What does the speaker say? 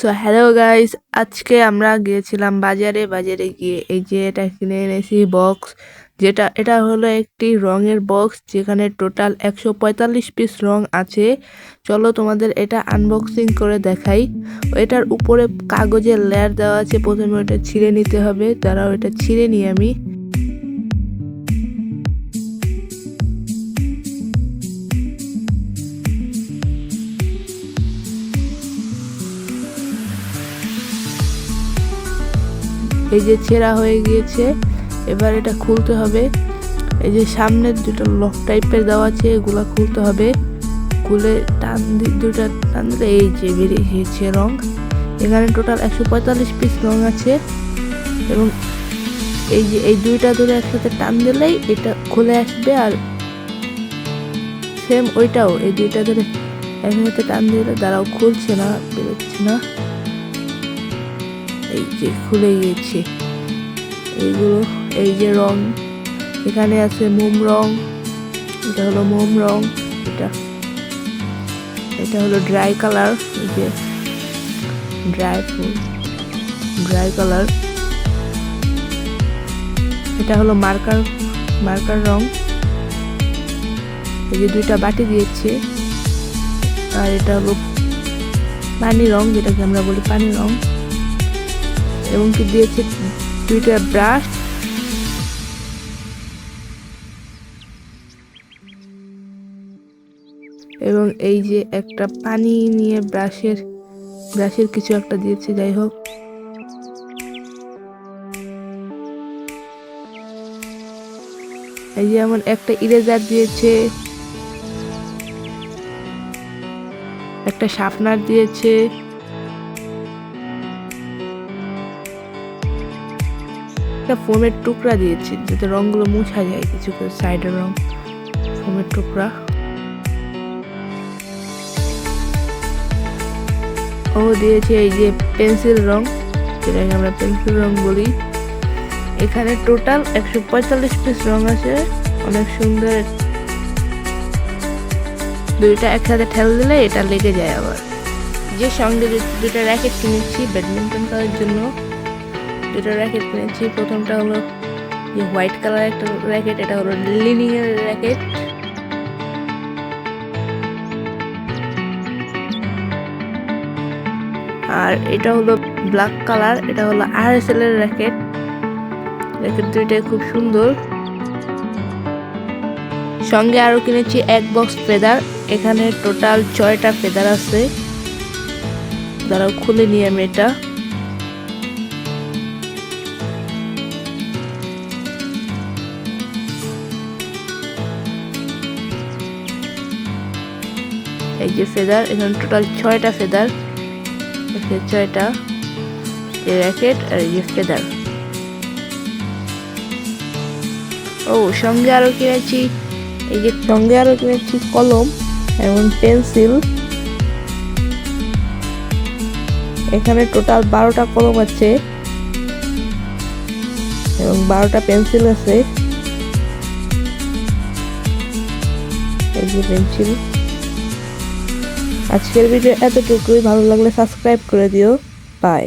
So hello guys আজকে আমরা গিয়েছিলাম বাজারে। বাজারে গিয়ে এই যে এটা কিনে এনেছি বক্স যেটা, এটা হলো একটি রঙের বক্স যেখানে টোটাল একশো পঁয়তাল্লিশ পিস রং আছে। চলো তোমাদের এটা আনবক্সিং করে দেখাই। এটার উপরে কাগজের লেয়ার দেওয়া আছে, প্রথমে ওটা ছিঁড়ে নিতে হবে তারা ওটা ছিঁড়ে নিই আমি। এই যে ছেঁড়া হয়ে গিয়েছে, এবার এটা খুলতে হবে। এই যে সামনের দুটো লক টাইপের দেওয়া আছে, এগুলা খুলতে হবে। খুলে টান দুটা টান দিলে এই যে বেরিয়ে গিয়েছে রং। এখানে টোটাল একশো পঁয়তাল্লিশ পিস রং আছে। এবং এই যে, এই দুইটা ধরে একসাথে টান দিলেই এটা খুলে আসবে আর সেম ওইটাও। এই দুইটা ধরে একসাথে টান দিলে দাঁড়াও, খুলছে না, বেরোচ্ছে না। এই যে খুলে গিয়েছে। এইগুলো, এই যে রং, এখানে আছে মোম রং, এটা হলো মোম রং, এটা এটা হলো ড্রাই কালার, এই যে ড্রাই ফুল ড্রাই কালার। এটা হলো মার্কার মার্কার রং। এই যে দুইটা বাটি দিয়েছে। আর এটা হলো পানি রং, যেটাকে আমরা বলি পানি রং। এবং কি দিয়েছে? দুইটা ব্রাশ। এবং এই যে একটা পানি নিয়ে ব্রাশের ব্রাশের কিছু একটা দিয়েছে, যাই হোক। এই যে এমন একটা ইরেজার দিয়েছে। একটা শার্পনার দিয়েছে। একটা ফোমের টুকরা দিয়েছি, যাতে রংগুলো মুছা যায়, কিছু করে সাইডের রং, ফোমের টুকরা। ও দিয়েছি এই যে পেন্সিল রং, যেটাকে আমরা পেন্সিল রং বলি। এখানে টোটাল একশো পঁয়তাল্লিশ পিস রং আছে, অনেক সুন্দর। দুইটা একসাথে ঠেল দিলে এটা লেগে যায় আবার। যে সঙ্গে দুটো র্যাকেট কিনেছি ব্যাডমিন্টন খেলার জন্য। দুটো র্যাকেট কিনেছি প্রথমটা হলো যে হোয়াইট কালার একটা র্যাকেট এটা হলো লিনিং র্যাকেট আর এটা হলো ব্ল্যাক কালার এটা হলো আর এস এল এর র্যাকেট র্যাকেট দুইটাই খুব সুন্দর। সঙ্গে আরও কিনেছি এক বক্স ফেদার এখানে টোটাল ছয়টা ফেদার আছে। দাঁড়াও, খুলে নিয়ে আমি এটা। এই যে ফেদার, এখানে টোটাল ছয়টা ফেদার। ছয়টা এই র্যাকেট আর এই যে ফেদার। ও, সঙ্গে আরও কিনেছি এই যে সঙ্গে আরও কিনেছি কলম এবং পেন্সিল। এখানে টোটাল বারোটা কলম আছে এবং বারোটা পেন্সিল আছে। এই যে পেন্সিল। আজকের ভিডিও এতটুকুই। ভালো লাগলে সাবস্ক্রাইব করে দিও। বাই